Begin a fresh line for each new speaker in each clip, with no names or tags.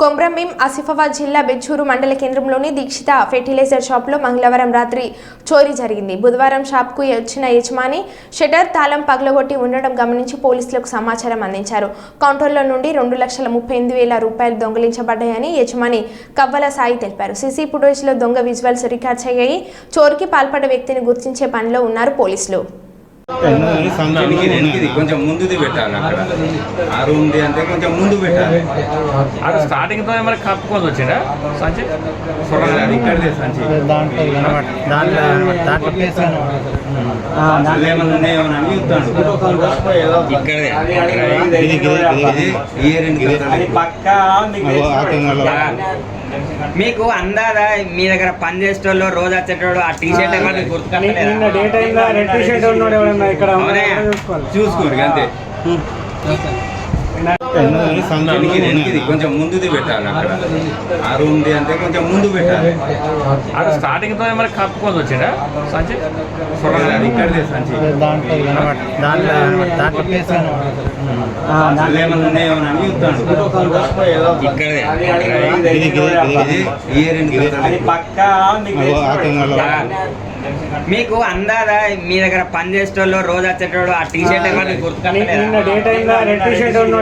కొమ్రంభీం ఆసిఫాబాద్ జిల్లా బెచ్చూరు మండల కేంద్రంలోని దీక్షిత ఫెర్టిలైజర్ షాప్లో మంగళవారం రాత్రి చోరీ జరిగింది. బుధవారం షాప్కు వచ్చిన యజమాని షటర్ తాళం పగలగొట్టి ఉండడం గమనించి పోలీసులకు సమాచారం అందించారు. కౌంటర్లో నుండి రెండు లక్షల ముప్పై ఎనిమిది వేల రూపాయలు దొంగిలించబడ్డాయని యజమాని కవ్వల సాయి తెలిపారు. సీసీ ఫుటేజ్లో దొంగ విజువల్స్ రికార్డ్ అయ్యాయి చోరీకి పాల్పడ్డ వ్యక్తిని గుర్తించే పనిలో ఉన్నారు పోలీసులు.
వెనక్కి వెనక్కిది కొంచెం ముందుది పెట్టాలి అక్కడ. ఆ రూమ్ది అంటే కొంచెం ముందు పెట్టాలి.
అది స్టార్టింగ్తో మరి కప్పుకొని వచ్చిందా సంచి?
ఇక్కడిదే సంచి.
దాంట్లో దాంట్లో
మీకు అందాదా? మీ దగ్గర పని చేసేటోళ్ళు రోజు వచ్చేటోళ్ళు ఆ టీ షర్ట్ గుర్తుకట్టలేదా
డే టైమ్లో రెడ్ టీ షర్ట్ ఉన్నాడు ఎవడన్నా ఇక్కడ?
అవునే.
చూసుకోవాలి.
చూసుకోరు అంతే. కొంచెం ముందుది పెట్టాలి అక్కడ. ఆ రూమ్ది అంటే కొంచెం ముందు పెట్టాలి.
అది స్టార్టింగ్తో మరి కప్పుకొని వచ్చిందా సంచి?
ఇక్కడిదే సంచి.
మీకు అందాదా? మీ దగ్గర పని చేసేటోళ్ళు రోజు వచ్చేటోళ్ళు ఆ టీ షర్ట్ ఎవరు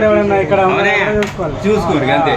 ఎవడన్నా ఇక్కడ
చూసుకోరు అంతే.